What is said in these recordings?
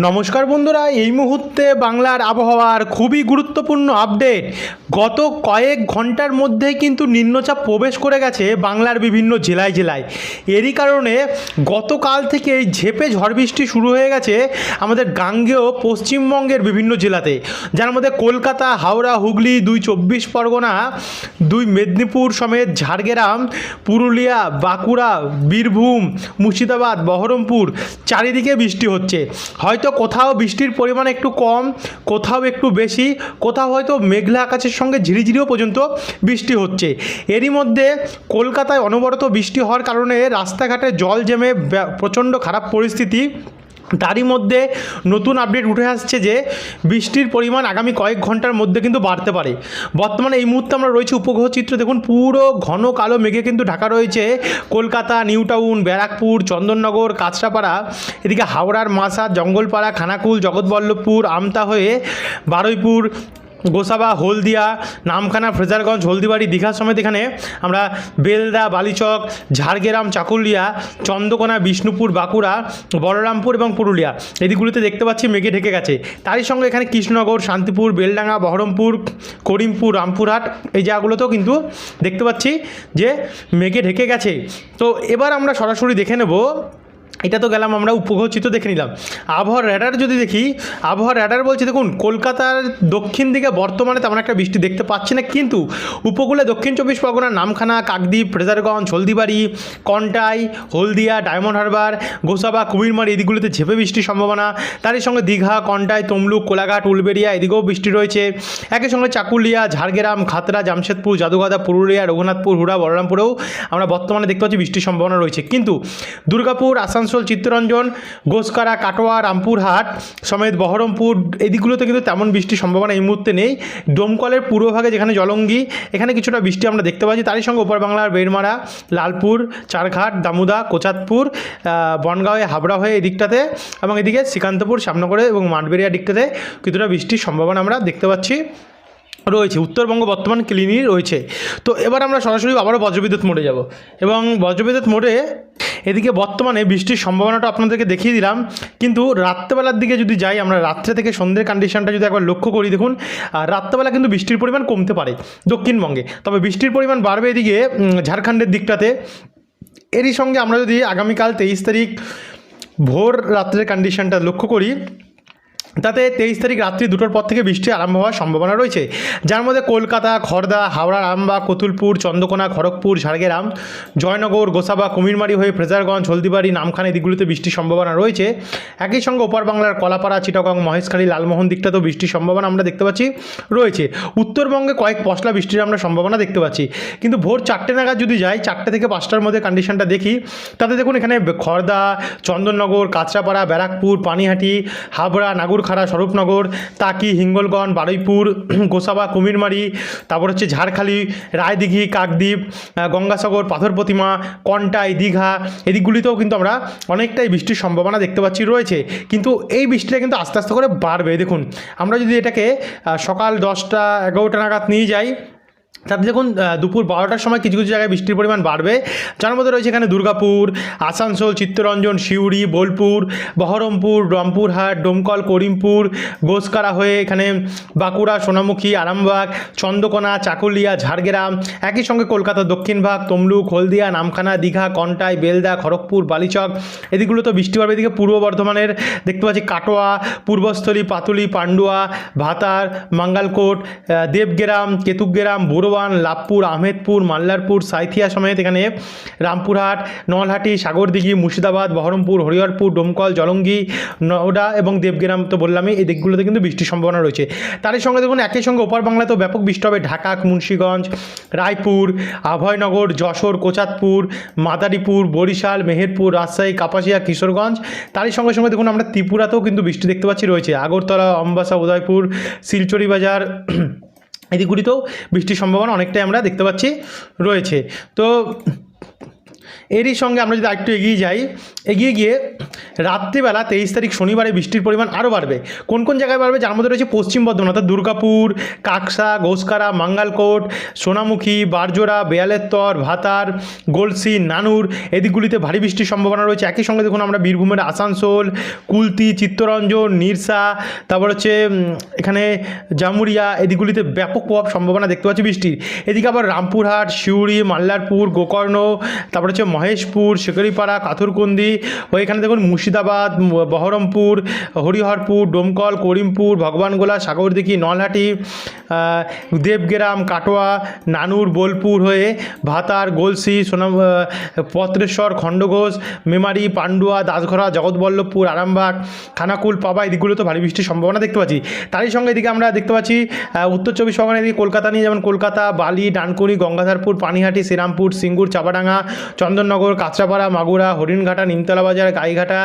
নমস্কার বন্ধুরা, এই মুহূর্তে বাংলার আবহাওয়ার খুবই গুরুত্বপূর্ণ আপডেট। গত কয়েক ঘণ্টার মধ্যে কিন্তু নিম্নচাপ প্রবেশ করে গেছে বাংলার বিভিন্ন জেলায় জেলায়। এরই কারণে গতকাল থেকে ঝেপে ঝড় বৃষ্টি শুরু হয়ে গেছে আমাদের গাঙ্গেয় পশ্চিমবঙ্গের বিভিন্ন জেলাতে। যার মধ্যে কলকাতা, হাওড়া, হুগলি, দুই চব্বিশ পরগনা, দুই মেদিনীপুর সমেত ঝাড়গ্রাম, পুরুলিয়া, বাঁকুড়া, বীরভূম, মুর্শিদাবাদ, বহরমপুর চারিদিকে বৃষ্টি হচ্ছে। হয়তো কোথাও বৃষ্টির পরিমাণ একটু কম, কোথাও একটু বেশি, কোথাও হয়তো মেঘলা আকাশের সঙ্গে ঝিরিঝিরিও পর্যন্ত বৃষ্টি হচ্ছে। এরই মধ্যে কলকাতায় অনবরত বৃষ্টি হওয়ার কারণে রাস্তাঘাটে জল জমে প্রচণ্ড খারাপ পরিস্থিতি তারই মধ্যে নতুন আপডেট উঠে আসছে যে বৃষ্টির পরিমাণ আগামী কয়েক ঘণ্টার মধ্যে কিন্তু বাড়তে পারে। বর্তমানে এই মুহূর্তে আমরা রয়েছে উপগ্রহ চিত্র, দেখুন পুরো ঘন কালো মেঘে কিন্তু ঢাকা রয়েছে। কলকাতা নিউ টাউন ব্যারাকপুর, চন্দননগর, কাঁচরাপাড়া, এদিকে হাওড়ার মাসা জঙ্গলপাড়া, খানাকুল, জগৎবল্লভপুর, আমতা হয়ে বারুইপুর গোসাবা, হলদিয়া, নামখানা, ফ্রেজারগঞ্জ, হলদিবাড়ি, দীঘা সমেত এখানে আমরা বেলদা, বালিচক, ঝাড়গ্রাম, চাকুলিয়া, চন্দ্রকোনা, বিষ্ণুপুর, বাঁকুড়া, বলরামপুর এবং পুরুলিয়া এদিকগুলিতে দেখতে পাচ্ছি মেঘে ঢেকে গেছে। তারই সঙ্গে এখানে কৃষ্ণনগর, শান্তিপুর, বেলডাঙ্গা, বহরমপুর, করিমপুর, রামপুরহাট এই জায়গাগুলোতেও কিন্তু দেখতে পাচ্ছি যে মেঘে ঢেকে গেছে। তো এবার আমরা সরাসরি দেখে নেব এটা তো গেলাম, আমরা উপগ্রহ চিত্র দেখে নিলাম। আবহাওয়ার র্যাডার যদি দেখি, আবহাওয়ার র্যাডার বলছে, দেখুন, কলকাতার দক্ষিণ দিকে বর্তমানে তেমন একটা বৃষ্টি দেখতে পাচ্ছি না, কিন্তু উপকূলে দক্ষিণ চব্বিশ পরগনার নামখানা, কাকদ্বীপ ফ্রেজারগঞ্জ হলদিবাড়ি, কন্টাই, হলদিয়া, ডায়মন্ড হারবার, গোসাবা, কুমিরমারি এদিকগুলিতে ঝেপে বৃষ্টির সম্ভাবনা। তারই সঙ্গে দীঘা, কন্টাই, তমলুক, কোলাঘাট, উলবেড়িয়া এদিকেও বৃষ্টি রয়েছে। একই সঙ্গে চাকুলিয়া, ঝাড়গ্রাম খাতড়া জামশেদপুর জাদুগাদা পুরুলিয়া, রঘুনাথপুর, হুড়া, বলরামপুরেও আমরা বর্তমানে দেখতে পাচ্ছি বৃষ্টির সম্ভাবনা রয়েছে। কিন্তু দুর্গাপুর, আসানসোল চিত্তরঞ্জন, গোসকারা, কাটোয়া, রামপুরহাট, সমেত বহরমপুর, এদিকগুলোতে কিন্তু তেমন বৃষ্টির সম্ভাবনা এই মুহূর্তে নেই। ডোমকলের পূর্বভাগে যেখানে জলঙ্গি, এখানে কিছুটা বৃষ্টি আমরা দেখতে পাচ্ছি। তারই সঙ্গে উপর বাংলার বেরমারা লালপুর, চারঘাট, দামুদা কোচাতপুর বনগাঁওয়ে, হাবড়া হয়ে এদিকটাতে এবং এদিকে শ্রীকান্তপুর, শ্যামনগরে এবং মাঠবেরিয়া দিকটাতে কিছুটা বৃষ্টির সম্ভাবনা আমরা দেখতে পাচ্ছি। রয়েছে, উত্তরবঙ্গ বর্তমান ক্লিনই রয়েছে। তো এবার আমরা সরাসরি আবারও বজ্রবিদ্যুৎ মোড়ে যাব। এবং বজ্রবিদ্যুৎ মোড়ে এদিকে বর্তমানে বৃষ্টির সম্ভাবনাটা আপনাদেরকে দেখিয়ে দিলাম। কিন্তু রাত্রেবেলার দিকে যদি যাই, আমরা রাত্রে থেকে সন্ধ্যের কন্ডিশনটা যদি একবার লক্ষ্য করি, দেখুন রাত্রেবেলা কিন্তু বৃষ্টির পরিমাণ কমতে পারে দক্ষিণবঙ্গে। তবে বৃষ্টির পরিমাণ বাড়বে এদিকে ঝাড়খণ্ডের দিকটাতে। এরই সঙ্গে আমরা যদি আগামীকাল তেইশ তারিখ ভোর রাত্রের কন্ডিশনটা লক্ষ্য করি তাতে তেইশ তারিখ রাত্রি দুটোর পর থেকে বৃষ্টি আরম্ভ হওয়ার সম্ভাবনা রয়েছে। যার মধ্যে কলকাতা খড়দা হাওড়া, রামবাগ, কতুলপুর, চন্দ্রকোনা, খড়গপুর, ঝাড়গ্রাম, জয়নগর, গোসাবা, কুমিরমারি হয়ে ফ্রেজারগঞ্জ, হলদিবাড়ি, নামখানা এদিকগুলিতে বৃষ্টির সম্ভাবনা রয়েছে। একই সঙ্গে ওপার বাংলার কলাপাড়া, চিটাগং, মহেশখালী, লালমোহন দিকটাতেও বৃষ্টির সম্ভাবনা আমরা দেখতে পাচ্ছি রয়েছে। উত্তরবঙ্গে কয়েক পশলা বৃষ্টির আমরা সম্ভাবনা দেখতে পাচ্ছি। কিন্তু ভোর চারটে নাগাদ যদি যাই, চারটে থেকে পাঁচটার মধ্যে কন্ডিশনটা দেখি, তাতে দেখুন এখানে খড়দা চন্দননগর, কাঁচরাপাড়া, ব্যারাকপুর, পানিহাটি, হাবড়া নাগুরখাড়া স্বরূপনগর, তাকি, হিঙ্গলগঞ্জ, বারুইপুর গোসাবা, কুমিরমারি, তারপর হচ্ছে ঝাড়খালি, রায়দিঘি, কাকদ্বীপ গঙ্গাসাগর, পাথর প্রতিমা, কন্টাই, দীঘা, এদিকগুলিতেও কিন্তু আমরা অনেকটাই বৃষ্টির সম্ভাবনা দেখতে পাচ্ছি, রয়েছে। কিন্তু এই বৃষ্টিটা কিন্তু আস্তে আস্তে করে বাড়বে। দেখুন, আমরা যদি এটাকে সকাল দশটা এগারোটা নাগাদ নিয়ে যাই তাতে দেখুন দুপুর বারোটার সময় কিছু কিছু জায়গায় বৃষ্টির পরিমাণ বাড়বে। যার মধ্যে রয়েছে এখানে দুর্গাপুর, আসানসোল, চিত্তরঞ্জন, সিউড়ি, বোলপুর, বহরমপুর রামপুরহাট ডোমকল, করিমপুর, গোসকারা হয়ে এখানে বাঁকুড়া, সোনামুখী, আরামবাগ, চন্দ্রকোনা, চাকুলিয়া, ঝাড়গ্রাম, একই সঙ্গে কলকাতার দক্ষিণ ভাগ, তমলুক, হলদিয়া, নামখানা, দীঘা, কন্টাই, বেলদা, খড়গপুর, বালিচক। এদিকগুলো তো বৃষ্টি পারবে এদিকে পূর্ব বর্ধমানের দেখতে পাচ্ছি কাটোয়া, পূর্বস্থলী, পাতুলি, পান্ডুয়া, ভাতার, মাঙ্গালকোট দেবগ্রাম কেতুগ্রাম বুড়োয়ান লাভপুর আহমেদপুর, মাল্লারপুর, সাইথিয়া সমেত এখানে রামপুরহাট, নলহাটি, সাগরদিঘি, মুর্শিদাবাদ, বহরমপুর, হরিহরপুর, ডোমকল, জলঙ্গি, নওডা এবং দেবগ্রাম তো বললামই, এই দিকগুলোতে কিন্তু বৃষ্টির সম্ভাবনা রয়েছে। তারই সঙ্গে দেখুন, একই সঙ্গে ওপার বাংলাতেও ব্যাপক বৃষ্টি হবে। ঢাকা, মুন্সীগঞ্জ, রায়পুর, আভয়নগর, যশোর কোচাতপুর মাদারীপুর, বরিশাল, মেহেরপুর, রাজশাহী, কাপাসিয়া, কিশোরগঞ্জ। তারই সঙ্গে সঙ্গে দেখুন, আমরা ত্রিপুরাতেও কিন্তু বৃষ্টি দেখতে পাচ্ছি রয়েছে। আগরতলা, অম্বাসা, উদয়পুর শিলচরি বাজার এদিকগুলিতেও বৃষ্টির সম্ভাবনা অনেকটাই আমরা দেখতে পাচ্ছি রয়েছে। তো এরই সঙ্গে আমরা যদি আরেকটু এগিয়ে যাই, এগিয়ে গিয়ে রাত্রিবেলা তেইশ তারিখ শনিবারে বৃষ্টির পরিমাণ আরও বাড়বে। কোন কোন জায়গায় বাড়বে? যার মধ্যে রয়েছে পশ্চিম বর্ধমান, অর্থাৎ দুর্গাপুর, কাকসা, ঘোষকারা, মাঙ্গালকোট, সোনামুখী, বারজোড়া, বেয়ালেত্তর, ভাতার, গোলসি, নানুর এদিকগুলিতে ভারী বৃষ্টির সম্ভাবনা রয়েছে। একই সঙ্গে দেখুন আমরা বীরভূমের আসানসোল, কুলতি, চিত্তরঞ্জন, নিরসা, তারপর হচ্ছে এখানে জামুরিয়া এদিকগুলিতে ব্যাপক প্রভাব সম্ভাবনা দেখতে পাচ্ছি বৃষ্টির। এদিকে আবার রামপুরহাট শিউড়ি মাল্লারপুর, গোকর্ণ, তারপর হচ্ছে মহেশপুর, শিকারিপাড়া, কাথুরকুন্দি, ও এখানে দেখুন মুর্শিদাবাদ, বহরমপুর, হরিহরপুর, ডোমকল, করিমপুর, ভগবানগোলা, সাগরদিঘি, নলহাটি দেবগ্রাম, কাটোয়া, নানুর, বোলপুর হয়ে ভাতার, গোলসি সোনাম পত্রেশ্বর, খণ্ডঘোষ, মেমারি, পান্ডুয়া দাসঘরা জগৎবল্লভপুর, আরামবাগ, খানাকুল পাবা এদিকগুলো তো ভারী বৃষ্টির সম্ভাবনা দেখতে পাচ্ছি। তারই সঙ্গে এদিকে আমরা দেখতে পাচ্ছি উত্তর চব্বিশ পরগনা এদিকে কলকাতা নিয়ে যেমন কলকাতা, বালি ডানকুনি গঙ্গাধারপুর, পানিহাটি, শ্রীরামপুর, সিঙ্গুর, চাপাডাঙ্গা চন্দননগর কাঁচরাপাড়া, মাগুরা, হরিণঘাটা, নিমতলা বাজার, গাইঘাটা,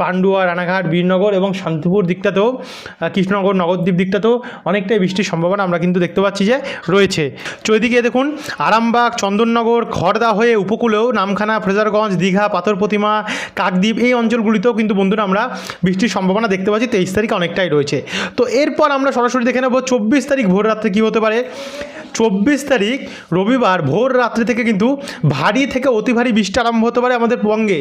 পান্ডুয়া, রানাঘাট, বীরনগর এবং শান্তিপুর দিকটাতেও কৃষ্ণনগর নগরদ্বীপ দিকটাতেও অনেকটাই বৃষ্টির সম্ভাবনা আমরা কিন্তু দেখতে পাচ্ছি যে রয়েছে। তো এদিকে দেখুন, আরামবাগ, চন্দননগর খড়দা হয়ে উপকূলেও নামখানা, ফ্রেজারগঞ্জ, দীঘা, পাথর প্রতিমা, কাকদ্বীপ এই অঞ্চলগুলিতেও কিন্তু বন্ধুরা আমরা বৃষ্টির সম্ভাবনা দেখতে পাচ্ছি, তেইশ তারিখ অনেকটাই রয়েছে। তো এরপর আমরা সরাসরি দেখে নেব, চব্বিশ তারিখ ভোর রাত্রে কী হতে পারে? চব্বিশ তারিখ রবিবার ভোর রাত্রি থেকে কিন্তু ভারী থেকে অতি ভারী বৃষ্টি আরম্ভ হতে পারে আমাদের পঙ্গে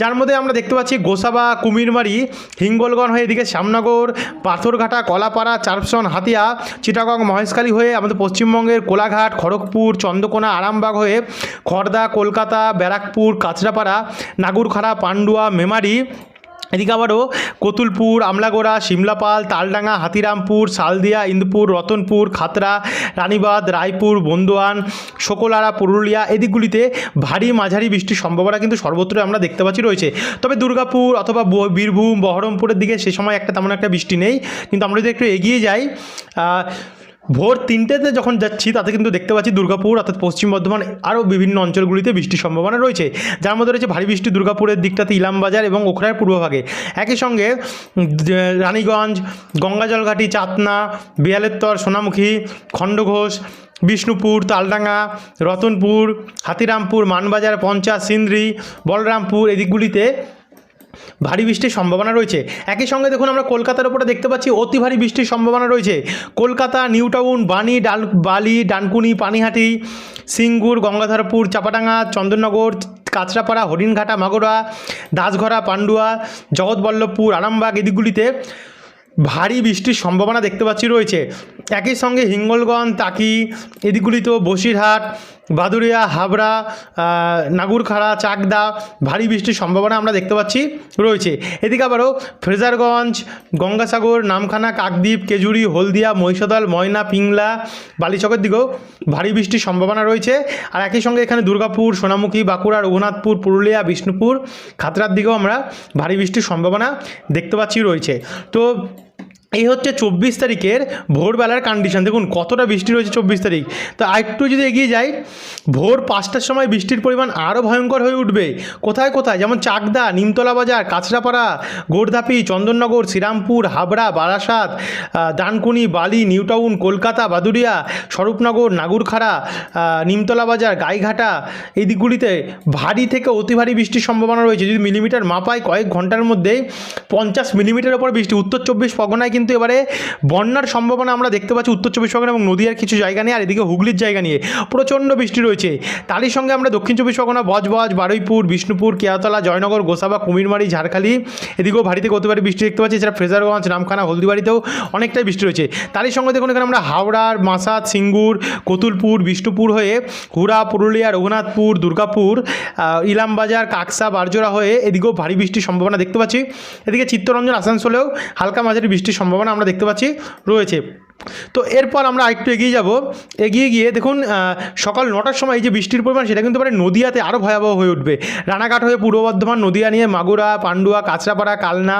যার মধ্যে আমরা দেখতে পাচ্ছি গোসাবা, কুমিরমারি, হিঙ্গলগঞ্জ হয়ে এদিকে শ্যামনগর, পাথরঘাটা, কলাপাড়া চারপসন হাতিয়া, চিটাগং, মহেশখালী হয়ে আমাদের পশ্চিমবঙ্গের কোলাঘাট, খড়গপুর, চন্দ্রকোনা, আরামবাগ হয়ে খড়দা কলকাতা, ব্যারাকপুর, কাঁচরাপাড়া, নাগুরখাড়া, পান্ডুয়া, মেমারি এদিকে আবারও কতুলপুর, আমলাগোড়া শিমলাপাল তালডাঙ্গা, হাতিরামপুর সালদিয়া ইন্দুপুর, রতনপুর খাতরা রানীবাদ রায়পুর, বন্দোয়ান, শোকলারা, পুরুলিয়া এদিকগুলিতে ভারী মাঝারি বৃষ্টির সম্ভাবনা কিন্তু সর্বত্রই আমরা দেখতে পাচ্ছি রয়েছে। তবে দুর্গাপুর অথবা বীরভূম, বহরমপুরের দিকে সে সময় একটা তেমন একটা বৃষ্টি নেই। কিন্তু আমরা যদি একটু এগিয়ে যাই ভোর তিনটেতে যখন যাচ্ছি, তাতে কিন্তু দেখতে পাচ্ছি দুর্গাপুর, অর্থাৎ পশ্চিম বর্ধমান, আরও বিভিন্ন অঞ্চলগুলিতে বৃষ্টির সম্ভাবনা রয়েছে। যার মধ্যে রয়েছে ভারী বৃষ্টি দুর্গাপুরের দিকটাতে ইলামবাজার এবং ওখরার পূর্বভাগে। একই সঙ্গে রানীগঞ্জ, গঙ্গাজলঘাটি, চাতনা বিয়ালেত্তর সোনামুখী, খণ্ডঘোষ, বিষ্ণুপুর, তালডাঙ্গা, রতনপুর, হাতিরামপুর, মানবাজার, পঞ্চাশ, সিন্দ্রি, বলরামপুর, এদিকগুলিতে ভারী বৃষ্টির সম্ভাবনা রয়েছে। একই সঙ্গে দেখুন আমরা কলকাতার উপরে দেখতে পাচ্ছি অতি ভারী বৃষ্টির সম্ভাবনা রয়েছে। কলকাতা, নিউ টাউন, বানি, ডাল, বালি, ডানকুনি, পানিহাটি, সিঙ্গুর, গঙ্গাধরপুর, চাপাডাঙ্গা, চন্দননগর, কাঁচরাপাড়া, হরিণঘাটা, মাগুরা, দাসঘরা, পান্ডুয়া, জগৎবল্লভপুর, আরামবাগ এদিকগুলিতে ভারী বৃষ্টির সম্ভাবনা দেখতে পাচ্ছি রয়েছে। একই সঙ্গে হিঙ্গলগঞ্জ তাকি এদিকগুলিতেও বসিরহাট বাদুরিয়া হাবড়া নাগুরখাড়া, চাকদা, ভারী বৃষ্টির সম্ভাবনা আমরা দেখতে পাচ্ছি, রয়েছে। এদিকে আবারও ফ্রেজারগঞ্জ, গঙ্গাসাগর, নামখানা, কাকদ্বীপ, কেজুরি, হলদিয়া, মহিষাদল, ময়না, পিংলা, বালিচকের দিকেও ভারী বৃষ্টির সম্ভাবনা রয়েছে। আর একই সঙ্গে এখানে দুর্গাপুর, সোনামুখী, বাঁকুড়া, রঘুনাথপুর, পুরুলিয়া, বিষ্ণুপুর, খাতড়ার দিকেও আমরা ভারী বৃষ্টির সম্ভাবনা দেখতে পাচ্ছি, রয়েছে। তো এই হচ্ছে চব্বিশ তারিখের ভোরবেলার কন্ডিশন দেখুন কতটা বৃষ্টি রয়েছে চব্বিশ তারিখ। তো আরেকটু যদি এগিয়ে যাই ভোর পাঁচটার সময় বৃষ্টির পরিমাণ আরও ভয়ঙ্কর হয়ে উঠবে। কোথায় কোথায়? যেমন চাকদা নিমতলা বাজার কাঁচরাপাড়া গোর্ধাপি চন্দননগর শ্রীরামপুর হাবড়া বারাসাত আহ, ডানকুনি বালি নিউটাউন কলকাতা বাদুরিয়া স্বরূপনগর নাগুরখাড়া নিমতলা বাজার গাইঘাটা এই দিকগুলিতে ভারী থেকে অতি ভারী বৃষ্টির সম্ভাবনা রয়েছে। যদি মিলিমিটার মাপায় কয়েক ঘণ্টার মধ্যে পঞ্চাশ মিলিমিটার ওপর বৃষ্টি উত্তর চব্বিশ পরগনায় কিন্তু এবারে বন্যার সম্ভাবনা আমরা দেখতে পাচ্ছি উত্তর চব্বিশ পরগনা এবং নদীয়ার কিছু জায়গা নিয়ে, আর এদিকে হুগলির জায়গা নিয়ে প্রচণ্ড বৃষ্টি রয়েছে। তারই সঙ্গে আমরা দক্ষিণ চব্বিশ পরগনা, বজবজ, বারুইপুর, বিষ্ণুপুর কেয়াতলা জয়নগর, গোসাবা, কুমিরমারি, ঝাড়খালি, এদিকেও ভারী থেকে অতি বৃষ্টি দেখতে পাচ্ছি। এছাড়া ফ্রেজারগঞ্জ, নামখানা, হলদিবাড়িতেও অনেকটাই বৃষ্টি রয়েছে। তারই সঙ্গে দেখুন এখানে আমরা হাওড়ার মাসাদ, সিঙ্গুর, কতুলপুর, বিষ্ণুপুর হয়ে হুড়া, পুরুলিয়া, রঘুনাথপুর, দুর্গাপুর ইলামবাজার, কাকসা, বারজোড়া হয়ে এদিকেও ভারী বৃষ্টির সম্ভাবনা দেখতে পাচ্ছি। এদিকে চিত্তরঞ্জন, আসানসোলেও হালকা মাঝারি বৃষ্টির সম্ভাবনা আমরা দেখতে পাচ্ছি রয়েছে। তো এরপর আমরা আরেকটু এগিয়ে যাব। এগিয়ে গিয়ে দেখুন সকাল নটার সময় এই যে বৃষ্টির পরিমাণ, সেটা কিন্তু মানে নদীয়াতে আরও ভয়াবহ হয়ে উঠবে। রানাঘাট হয়ে পূর্ব বর্ধমান, নদীয়া নিয়ে মাগুরা, পান্ডুয়া, কাঁচরাপাড়া, কালনা,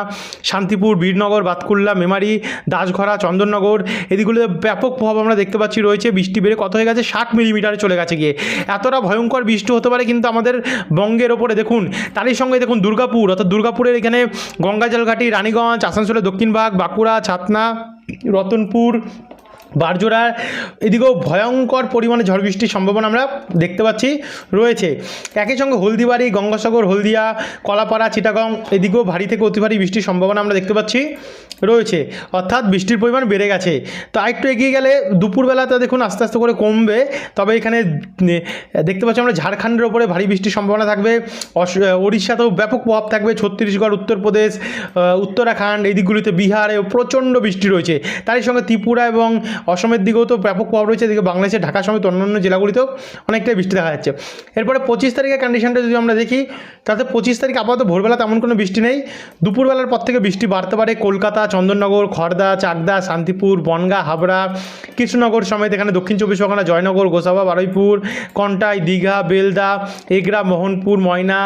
শান্তিপুর, বীরনগর, বাতকুল্লা, মেমারি, দাসঘরা, চন্দননগর, এদিকগুলোতে ব্যাপক প্রভাব আমরা দেখতে পাচ্ছি রয়েছে। বৃষ্টি বেড়ে কত হয়ে গেছে? ষাট মিলিমিটারে চলে গেছে গিয়ে। এতটা ভয়ঙ্কর বৃষ্টি হতে পারে কিন্তু আমাদের বঙ্গের ওপরে দেখুন, তারই সঙ্গে দেখুন দুর্গাপুর, অর্থাৎ দুর্গাপুরের এখানে গঙ্গাজলঘাটি রানীগঞ্জ, আসানসোলের দক্ষিণ ভাগ, বাঁকুড়া ছাতনা রতনপুর বারজোড়া, এদিকেও ভয়ঙ্কর পরিমাণে ঝড় বৃষ্টির সম্ভাবনা আমরা দেখতে পাচ্ছি, রয়েছে। একই সঙ্গে হলদিবাড়ি, গঙ্গাসাগর, হলদিয়া, কলাপাড়া, চিটাগং, এদিকেও ভারী থেকে অতি ভারী বৃষ্টির সম্ভাবনা আমরা দেখতে পাচ্ছি, রয়েছে। অর্থাৎ বৃষ্টির পরিমাণ বেড়ে গেছে। তো আরেকটু এগিয়ে গেলে দুপুরবেলাতে দেখুন আস্তে আস্তে করে কমবে, তবে এখানে দেখতে পাচ্ছি আমরা ঝাড়খণ্ডের ওপরে ভারী বৃষ্টির সম্ভাবনা থাকবে উড়িষ্যাতেও ব্যাপক প্রভাব থাকবে, ছত্তিশগড়, উত্তরপ্রদেশ উত্তরাখণ্ড এই দিকগুলিতে বিহারে প্রচণ্ড বৃষ্টি রয়েছে। তারই সঙ্গে ত্রিপুরা এবং অসমের দিকেও তো ব্যাপক প্রভাব রয়েছে, এদিকে বাংলাদেশের ঢাকা সমেত অন্যান্য জেলাগুলিতেও অনেকটাই বৃষ্টি দেখা যাচ্ছে। এরপরে পঁচিশ তারিখের কন্ডিশনটা যদি আমরা দেখি, তাতে পঁচিশ তারিখ আপাতত ভোরবেলা তেমন কোনো বৃষ্টি নেই। দুপুরবেলার পর থেকে বৃষ্টি বাড়তে পারে কলকাতা, চন্দননগর খড়দা চাকদা, শান্তিপুর, বনগা, হাবড়া, কৃষ্ণনগর সমেত এখানে দক্ষিণ চব্বিশ পরগনা, জয়নগর, গোসাবা, বারুইপুর, কন্টাই, দীঘা, বেলদা, এগরা, মোহনপুর, ময়না,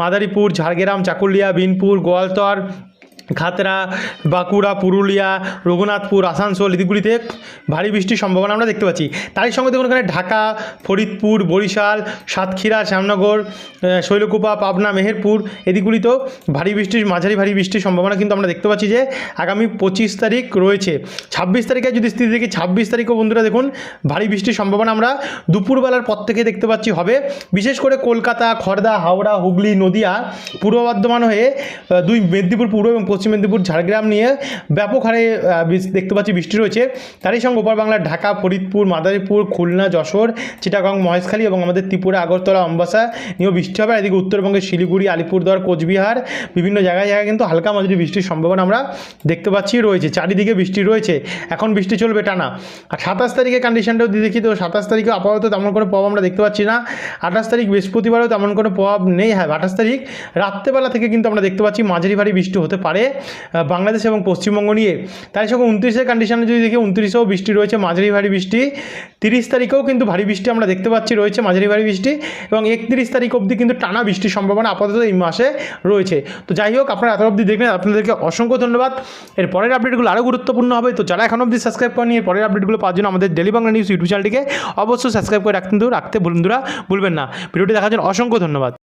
মাদারীপুর, ঝাড়গ্রাম, চাকুলিয়া, বিনপুর, গোয়ালতর খাতড়া বাঁকুড়া, পুরুলিয়া, রঘুনাথপুর, আসানসোল এদিকগুলিতে ভারী বৃষ্টির সম্ভাবনা আমরা দেখতে পাচ্ছি। তারই সঙ্গে দেখুন এখানে ঢাকা, ফরিদপুর, বরিশাল, সাতক্ষীরা, শ্যামনগর শৈলকুপা, পাবনা, মেহেরপুর এদিকগুলিতেও ভারী বৃষ্টির, মাঝারি ভারী বৃষ্টির সম্ভাবনা কিন্তু আমরা দেখতে পাচ্ছি যে আগামী পঁচিশ তারিখ রয়েছে। ছাব্বিশ তারিখে যদি স্থিতি দেখি, ছাব্বিশ তারিখও বন্ধুরা দেখুন ভারী বৃষ্টির সম্ভাবনা আমরা দুপুরবেলার পর থেকে দেখতে পাচ্ছি হবে। বিশেষ করে কলকাতা খড়দা হাওড়া, হুগলি, নদিয়া পূর্ব বর্ধমান হয়ে দুই মেদিনীপুর পূর্ব এবং পশ্চিম মেদিনীপুর, ঝাড়গ্রাম নিয়ে ব্যাপক হারে দেখতে পাচ্ছি, বৃষ্টি রয়েছে। তারই সঙ্গে ওপর বাংলার ঢাকা, ফরিদপুর, মাদারীপুর, খুলনা, যশোর, চিটাগং, মহেশখালী এবং আমাদের ত্রিপুরা, আগরতলা, অম্বাসা নিয়েও বৃষ্টি হবে। এদিকে উত্তরবঙ্গের শিলিগুড়ি, আলিপুরদুয়ার, কোচবিহার বিভিন্ন জায়গায় জায়গায় কিন্তু হালকা মাঝারি বৃষ্টির সম্ভাবনা আমরা দেখতে পাচ্ছি রয়েছে। চারিদিকে বৃষ্টি রয়েছে। এখন বৃষ্টি চলবে টানা। আর সাতাশ তারিখে কন্ডিশনটাও যদি দেখি তো সাতাশ তারিখে আপাতত তেমন কোনো প্রভাব আমরা দেখতে পাচ্ছি না। আঠাশ তারিখ বৃহস্পতিবারেও তেমন কোনো প্রভাব নেই। হ্যাঁ আঠাশ তারিখ রাত্রেবেলা থেকে কিন্তু আমরা দেখতে পাচ্ছি মাঝারি ভারী বৃষ্টি হতে পারে। বাংলাদেশ এবং পশ্চিমবঙ্গ নিয়ে। তাই সঙ্গে উনত্রিশের কন্ডিশনে যদি দেখি, উনত্রিশেও বৃষ্টি রয়েছে, মাঝারি ভারী বৃষ্টি। তিরিশ তারিখেও কিন্তু ভারী বৃষ্টি আমরা দেখতে পাচ্ছি, রয়েছে মাঝারি ভারী বৃষ্টি। এবং একত্রিশ তারিখ অবধি কিন্তু টানা বৃষ্টির সম্ভাবনা আপাতত এই মাসে রয়েছে। তো যাই হোক, আপনারা এত অবধি দেখবেন আপনাদেরকে অসংখ্য ধন্যবাদ। এর পরের আপডেটগুলো আরও গুরুত্বপূর্ণ হবে। তো যারা এখন অবধি সাবস্ক্রাইব করেনি এর পরের আপডেটগুলো পাওয়ার জন্য আমাদের ডেলি বাংলা নিউজ ইউটিউব চ্যানেলটিকে অবশ্যই সাবস্ক্রাইব করে রাখতে রাখতে বন্ধুরা, ভুলবেন না। ভিডিওটি দেখার জন্য অসংখ্য ধন্যবাদ।